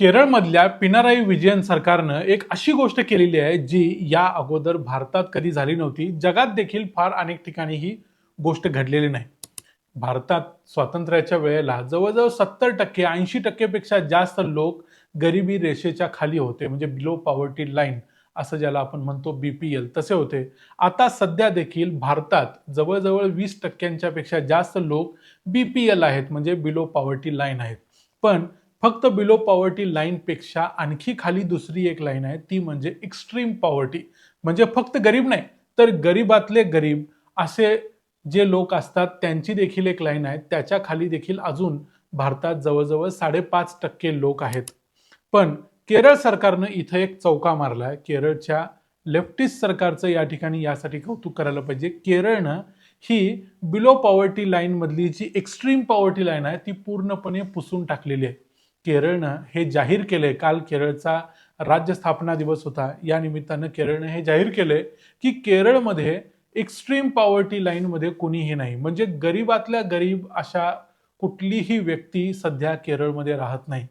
केरळमधल्या पिनाराई विजयन सरकारनं एक अशी गोष्ट केलेली आहे जी या अगोदर भारतात कधी झाली नव्हती. जगात देखील फार अनेक ठिकाणी ही गोष्ट घडलेली नाही. भारतात स्वातंत्र्याच्या वेळेला जवळजवळ सत्तर टक्के ऐंशी टक्केपेक्षा जास्त लोक गरिबी रेषेच्या खाली होते म्हणजे बिलो पॉवर्टी लाईन असं ज्याला आपण म्हणतो बी पी एल तसे होते. आता सध्या देखील भारतात जवळजवळ वीस टक्क्यांच्या पेक्षा जास्त लोक बी पी एल आहेत म्हणजे बिलो पॉवर्टी लाईन आहेत. पण फक्त बिलो पॉवर्टी लाईनपेक्षा आणखी खाली दुसरी एक लाईन आहे ती म्हणजे एक्स्ट्रीम पॉवर्टी म्हणजे फक्त गरीब नाही तर गरीबातले गरीब असे जे लोक असतात त्यांची देखील एक लाईन आहे. त्याच्याखाली देखील अजून भारतात जवळजवळ साडेपाच टक्के लोक आहेत. पण केरळ सरकारनं इथं एक चौका मारला केरळच्या लेफ्टिस्ट सरकारचं या ठिकाणी यासाठी कौतुक करायला पाहिजे. केरळनं ही बिलो पॉवर्टी लाईन मधली जी एक्स्ट्रीम पॉवर्टी लाईन आहे ती पूर्णपणे पुसून टाकलेली आहे. केरळनं हे जाहीर केले. काल केरळचा राज्य स्थापना दिवस होता. या निमित्तानं केरळनं हे जाहीर केले की केरळमध्ये एक्स्ट्रीम पॉवर्टी लाईनमध्ये कोणीही नाही. म्हणजे गरीबातल्या गरीब अशा कुठलीही व्यक्ती सध्या केरळमध्ये राहत नाही.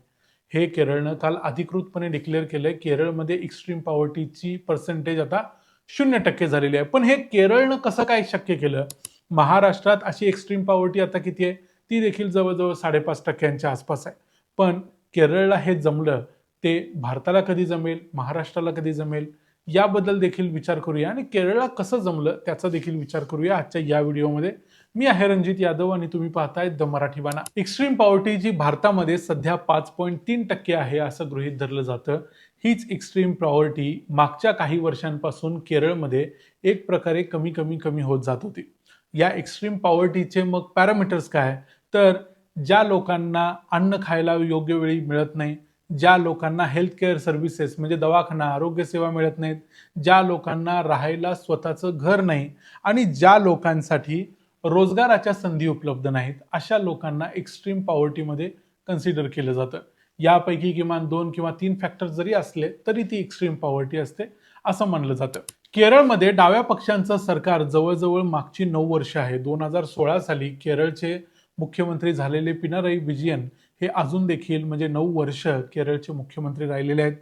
हे केरळनं काल अधिकृतपणे डिक्लेअर केलंय. केरळमध्ये एक्स्ट्रीम पॉवर्टीची पर्सेंटेज आता शून्य टक्के झालेली आहे. पण हे केरळनं कसं काय शक्य केलं? महाराष्ट्रात अशी एक्स्ट्रीम पॉवर्टी आता किती आहे? ती देखील जवळजवळ साडेपाच टक्क्यांच्या आसपास आहे. पण केरळला हे जमलं ते भारताला कधी जमेल महाराष्ट्राला कधी जमेल याबद्दल देखील विचार करूया. आणि केरळला कसं जमलं त्याचा देखील विचार करूया आजच्या या व्हिडिओमध्ये. मी आहे रणजित यादव आणि तुम्ही पाहताय द मराठी बाणा. एक्स्ट्रीम पॉवर्टी जी भारतामध्ये सध्या पाच पॉईंट तीन टक्के आहे असं गृहीत धरलं जातं. हीच एक्स्ट्रीम पॉवर्टी मागच्या काही वर्षांपासून केरळमध्ये एक प्रकारे कमी कमी कमी होत जात होती. या एक्स्ट्रीम पॉवर्टीचे मग पॅरामीटर्स काय? तर ज्या लोकांना अन्न खायला योग्य वेळी मिळत नाही ज्या लोकांना हेल्थ केअर सर्व्हिसेस म्हणजे दवाखाना आरोग्य सेवा मिळत नाहीत ज्या लोकांना राहायला स्वतःचं घर नाही आणि ज्या लोकांसाठी रोजगाराच्या संधी उपलब्ध नाहीत अशा लोकांना एक्स्ट्रीम पॉवर्टीमध्ये कन्सिडर केलं जातं. यापैकी किमान दोन किंवा तीन फॅक्टर जरी असले तरी ती एक्स्ट्रीम पॉवर्टी असते असं म्हणलं जातं. केरळमध्ये डाव्या पक्षांचं सरकार जवळजवळ मागची नऊ वर्ष आहे. दोन हजार सोळा साली केरळचे मुख्यमंत्री झालेले पिनाराई विजयन हे अजून देखील म्हणजे नऊ वर्ष केरळचे मुख्यमंत्री राहिलेले आहेत.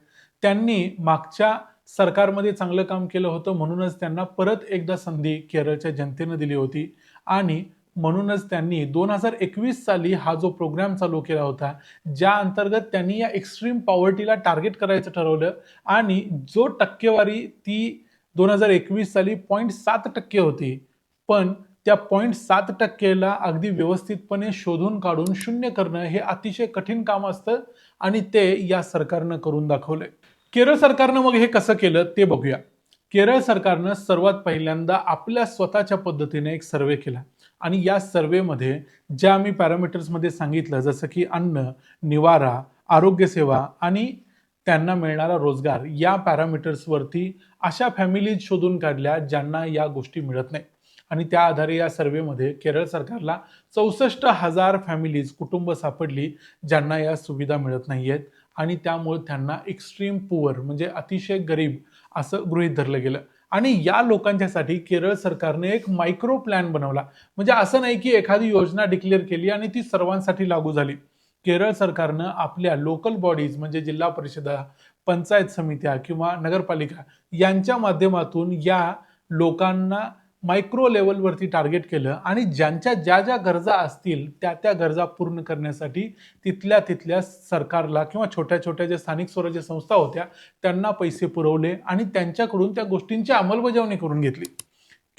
त्यांनी मागच्या सरकारमध्ये चांगलं काम केलं होतं म्हणूनच त्यांना परत एकदा संधी केरळच्या जनतेनं दिली होती. आणि म्हणूनच त्यांनी दोन हजार एकवीस साली हा जो प्रोग्राम चालू केला होता ज्या अंतर्गत त्यांनी या एक्स्ट्रीम पॉवर्टीला टार्गेट करायचं ठरवलं आणि जो टक्केवारी ती दोन हजार एकवीस साली पॉईंट सात टक्के होती. पण त्या पॉईंट सात टक्केला अगदी व्यवस्थितपणे शोधून काढून शून्य करणं हे अतिशय कठीण काम असतं आणि ते या सरकारनं करून दाखवलंय. केरळ सरकारनं मग हे कसं केलं ते बघूया. केरळ सरकारनं सर्वात पहिल्यांदा आपल्या स्वतःच्या पद्धतीने एक सर्वे केला. आणि या सर्वेमध्ये ज्या मी पॅरामीटर्समध्ये सांगितलं जसं की अन्न निवारा आरोग्यसेवा आणि त्यांना मिळणारा रोजगार या पॅरामीटर्सवरती अशा फॅमिलीज शोधून काढल्या ज्यांना या गोष्टी मिळत नाही आणि त्या आधारे या सर्वेमध्ये केरळ सरकारला चौसष्ट हजार फॅमिलीज कुटुंब सापडली ज्यांना या सुविधा मिळत नाही आहेत आणि त्यामुळे त्यांना एक्स्ट्रीम पुअर म्हणजे अतिशय गरीब असं गृहीत धरलं गेलं. आणि या लोकांच्यासाठी केरळ सरकारने एक मायक्रो प्लॅन बनवला. म्हणजे असं नाही की एखादी योजना डिक्लेअर केली आणि ती सर्वांसाठी लागू झाली. केरळ सरकारनं आपल्या लोकल बॉडीज म्हणजे जिल्हा परिषदा पंचायत समित्या किंवा नगरपालिका यांच्या माध्यमातून या लोकांना मायक्रो लेवलवरती टार्गेट केलं आणि ज्यांच्या ज्या ज्या गरजा असतील त्या त्या गरजा पूर्ण करण्यासाठी तिथल्या तिथल्या सरकारला किंवा छोट्या छोट्या ज्या स्थानिक स्वराज्य संस्था होत्या त्यांना पैसे पुरवले आणि त्यांच्याकडून त्या गोष्टींची अंमलबजावणी करून घेतली.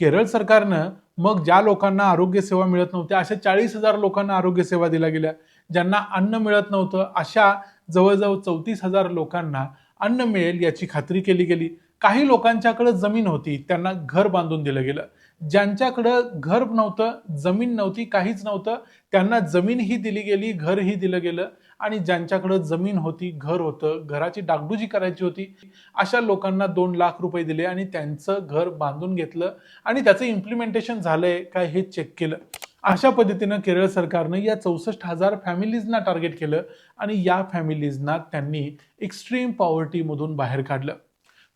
केरळ सरकारनं मग ज्या लोकांना आरोग्य सेवा मिळत नव्हत्या अशा चाळीस हजार लोकांना आरोग्य सेवा दिल्या गेल्या. ज्यांना अन्न मिळत नव्हतं अशा जवळजवळ चौतीस हजार लोकांना अन्न मिळेल याची खात्री केली गेली. काही लोकांच्याकडे जमीन होती त्यांना घर बांधून दिलं गेलं. ज्यांच्याकडं घर नव्हतं जमीन नव्हती काहीच नव्हतं त्यांना जमीन ही दिली गेली घरही दिलं गेलं. आणि ज्यांच्याकडं जमीन होती घर होतं घराची डागडुजी करायची होती अशा लोकांना दोन लाख रुपये दिले आणि त्यांचं घर बांधून घेतलं. आणि त्याचं इम्प्लिमेंटेशन झालंय काय हे चेक केलं. अशा पद्धतीनं केरळ सरकारनं या चौसष्ट हजार फॅमिलीजना टार्गेट केलं आणि या फॅमिलीजना त्यांनी एक्स्ट्रीम पॉवर्टीमधून बाहेर काढलं.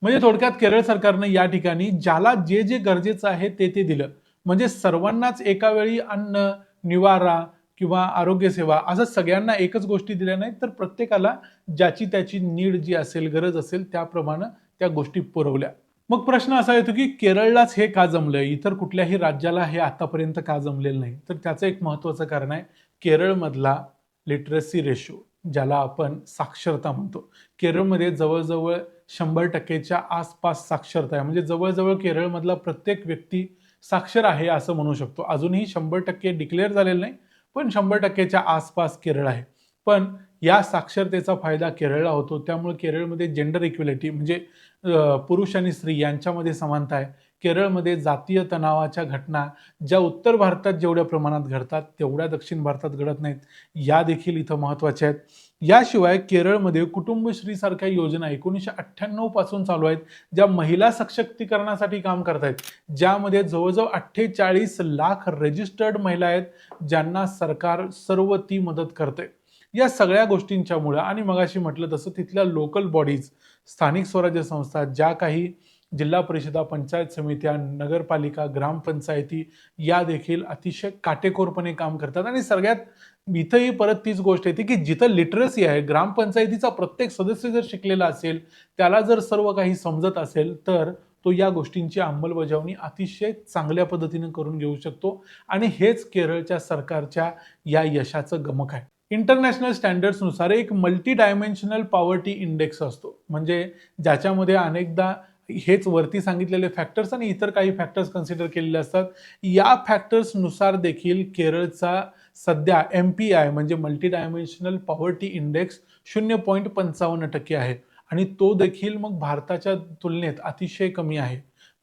म्हणजे थोडक्यात केरळ सरकारनं या ठिकाणी ज्याला जे जे गरजेचं आहे ते ते दिलं. म्हणजे सर्वांनाच एका वेळी अन्न निवारा किंवा आरोग्यसेवा असं सगळ्यांना एकच गोष्टी दिल्या नाहीत तर प्रत्येकाला ज्याची त्याची नीड जी असेल गरज असेल त्याप्रमाणे त्या गोष्टी पुरवल्या. मग प्रश्न असा येतो की केरळलाच हे का जमलं इतर कुठल्याही राज्याला हे आतापर्यंत का जमलेलं नाही? तर त्याचं एक महत्वाचं कारण आहे केरळमधला लिटरसी रेशो ज्याला आपण साक्षरता म्हणतो. केरळमध्ये जवळजवळ शंभर टक्केच्या आसपास साक्षरता आहे. म्हणजे जवळजवळ केरळमधला प्रत्येक व्यक्ती साक्षर आहे असं म्हणू शकतो. अजूनही शंभर टक्के डिक्लेअर झालेलं नाही पण शंभर टक्केच्या आसपास केरळ आहे. पण या साक्षरतेचा फायदा केरळला होतो. त्यामुळे केरळमध्ये जेंडर इक्वेलिटी म्हणजे पुरुष आणि स्त्री यांच्यामध्ये समानता आहे. केरळमध्ये जातीय तणावाच्या घटना ज्या उत्तर भारतात जेवढ्या प्रमाणात घडतात तेवढ्या दक्षिण भारतात घडत नाहीत. या देखील इथं महत्त्वाच्या आहेत. याशिवाय केरळमध्ये कुटुंबश्री सारख्या योजना एकोणीसशे अठ्ठ्याण्णवपासून चालू आहेत ज्या महिला सशक्तीकरणासाठी काम करत आहेत ज्यामध्ये जवळजवळ अठ्ठेचाळीस लाख रजिस्टर्ड महिला आहेत ज्यांना सरकार सर्व ती मदत करते या सगळ्या गोष्टींच्यामुळं आणि मगाशी म्हटलं तसं तिथल्या लोकल बॉडीज स्थानिक स्वराज्य संस्था ज्या काही जिल्हा परिषदा पंचायत समित्या नगरपालिका ग्रामपंचायती या देखील अतिशय काटेकोरपणे काम करतात. आणि सगळ्यात इथंही परत तीच गोष्ट येते की जिथं लिटरसी आहे ग्रामपंचायतीचा प्रत्येक सदस्य जर शिकलेला असेल त्याला जर सर्व काही समजत असेल तर तो या गोष्टींची अंमलबजावणी अतिशय चांगल्या पद्धतीने करून घेऊ शकतो. आणि हेच केरळच्या सरकारच्या या यशाचं गमक आहे. इंटरनॅशनल स्टँडर्ड्सनुसार एक मल्टी डायमेन्शनल पॉवर्टी इंडेक्स असतो. म्हणजे ज्याच्यामध्ये अनेकदा हेच वरती सांगितलेले फॅक्टर्स आणि इतर काही फॅक्टर्स कन्सिडर केलेले असतात. या फॅक्टर्सनुसार देखील केरळचा सध्या एम पी आय म्हणजे मल्टी डायमेन्शनल पॉवर्टी इंडेक्स शून्य पॉईंट पंचावन्न टक्के आहे. आणि तो देखील मग भारताच्या तुलनेत अतिशय कमी आहे.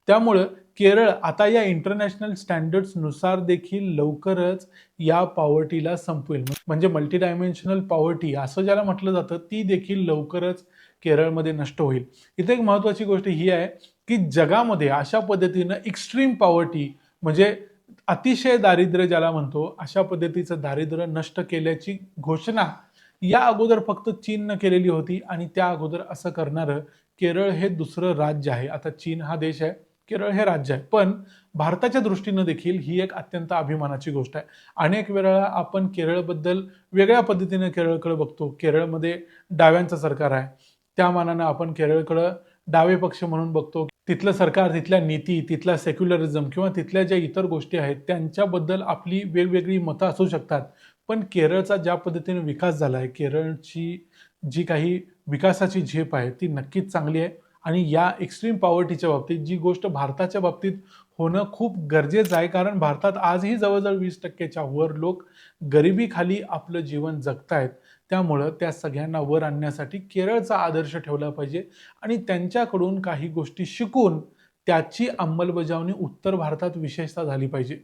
त्यामुळं केरळ आता या इंटरनॅशनल स्टँडर्ड्सनुसार देखील लवकरच या पॉवर्टीला संपवेल. म्हणजे मल्टी डायमेन्शनल पॉवर्टी असं ज्याला म्हटलं जातं ती देखील लवकरच केरळमध्ये नष्ट होईल. इथे एक महत्त्वाची गोष्ट ही आहे की जगामध्ये अशा पद्धतीनं एक्स्ट्रीम पॉवर्टी म्हणजे अतिशय दारिद्र्य ज्याला म्हणतो अशा पद्धतीचं दारिद्र्य नष्ट केल्याची घोषणा या अगोदर फक्त चीननं केलेली होती आणि त्या अगोदर असं करणारं केरळ हे दुसरं राज्य आहे. आता चीन हा देश आहे केरळ हे राज्य आहे. पण भारताच्या दृष्टीनं देखील ही एक अत्यंत अभिमानाची गोष्ट आहे. अनेक वेळा आपण केरळबद्दल वेगळ्या पद्धतीने केरळकडे बघतो. केरळमध्ये डाव्यांचं सरकार आहे त्या मानानं आपण केरळकडं डावे पक्ष म्हणून बघतो. तिथलं सरकार तिथल्या नीती तिथला सेक्युलरिझम किंवा तिथल्या ज्या इतर गोष्टी आहेत त्यांच्याबद्दल आपली वेगवेगळी मतं असू शकतात. पण केरळचा ज्या पद्धतीने विकास झाला आहे केरळची जी काही विकासाची झेप आहे ती नक्कीच चांगली आहे. आणि या एक्स्ट्रीम पॉवर्टीच्या बाबतीत जी गोष्ट भारताच्या बाबतीत होणं खूप गरजेचं आहे कारण भारतात आजही जवळजवळ वीस टक्क्याच्या वर लोक गरिबीखाली आपलं जीवन जगतायत. त्यामुळं त्या सगळ्यांना वर आणण्यासाठी केरळचा आदर्श ठेवला पाहिजे आणि त्यांच्याकडून काही गोष्टी शिकून त्याची अंमलबजावणी उत्तर भारतात विशेषतः झाली पाहिजे.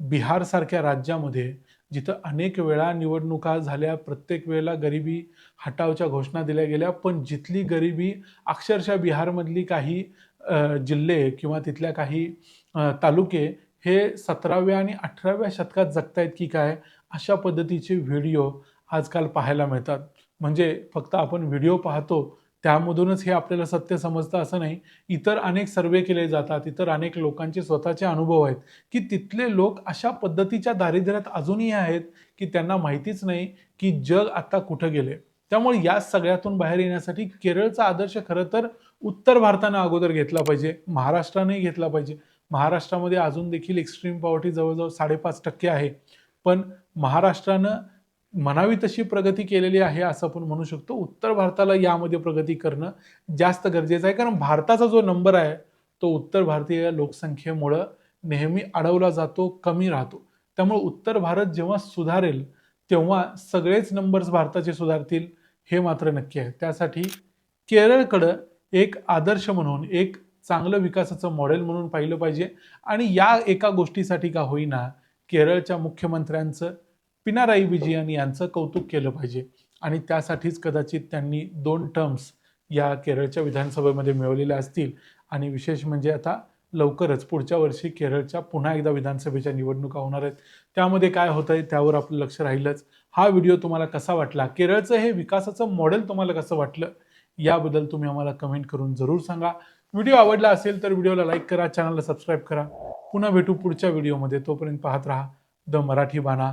बिहारसारख्या राज्यामध्ये जिथं अनेक वेळा निवडणुका झाल्या प्रत्येक वेळेला गरिबी हटावच्या घोषणा दिल्या गेल्या पण जिथली गरिबी अक्षरशः बिहारमधली काही जिल्हे किंवा तिथल्या काही तालुके हे सतराव्या आणि अठराव्या शतकात जगतायत की काय अशा पद्धतीचे व्हिडिओ आजकाल पाहायला मिळतात. म्हणजे फक्त आपण व्हिडिओ पाहतो त्यामधूनच हे आपल्याला सत्य समजतं असं नाही. इतर अनेक सर्वे केले जातात इतर अनेक लोकांचे स्वतःचे अनुभव आहेत की तिथले लोक अशा पद्धतीच्या दारिद्र्यात अजूनही आहेत की त्यांना माहितीच नाही की जग आता कुठं गेले त्यामुळे या सगळ्यातून बाहेर येण्यासाठी केरळचा आदर्श खरं तर उत्तर भारतानं अगोदर घेतला पाहिजे महाराष्ट्रानेही घेतला पाहिजे. महाराष्ट्रामध्ये अजून देखील एक्स्ट्रीम पॉवर्टी जवळजवळ साडेपाच टक्के आहे. पण महाराष्ट्रानं म्हणावी तशी प्रगती केलेली आहे असं आपण म्हणू शकतो. उत्तर भारताला यामध्ये प्रगती करणं जास्त गरजेचं आहे. कारण भारताचा जो नंबर आहे तो उत्तर भारतीय लोकसंख्येमुळं नेहमी अडवला जातो कमी राहतो. त्यामुळे उत्तर भारत जेव्हा सुधारेल तेव्हा सगळेच नंबर्स भारताचे सुधारतील हे मात्र नक्की आहे. त्यासाठी केरळकडं एक आदर्श म्हणून एक चांगलं विकासाचं मॉडेल म्हणून पाहिलं पाहिजे. आणि या एका गोष्टीसाठी का होईना केरळच्या मुख्यमंत्र्यांचं पिनाराई विजयन यांचं कौतुक केलं पाहिजे. आणि त्यासाठीच कदाचित त्यांनी दोन टर्म्स या केरळच्या विधानसभेमध्ये मिळवलेल्या असतील. आणि विशेष म्हणजे आता लवकरच पुढच्या वर्षी केरळच्या पुन्हा एकदा विधानसभेच्या निवडणुका होणार आहेत. त्यामध्ये काय होतं आहे त्यावर आपलं लक्ष राहीलच. हा व्हिडिओ तुम्हाला कसा वाटला? केरळचं हे विकासाचं मॉडेल तुम्हाला कसं वाटलं? याबद्दल तुम्ही आम्हाला कमेंट करून जरूर सांगा. व्हिडिओ आवडला असेल तर व्हिडिओला लाईक करा चॅनलला सबस्क्राईब करा. पुन्हा भेटू पुढच्या व्हिडिओमध्ये. तोपर्यंत पाहत राहा. द मराठी बाणा.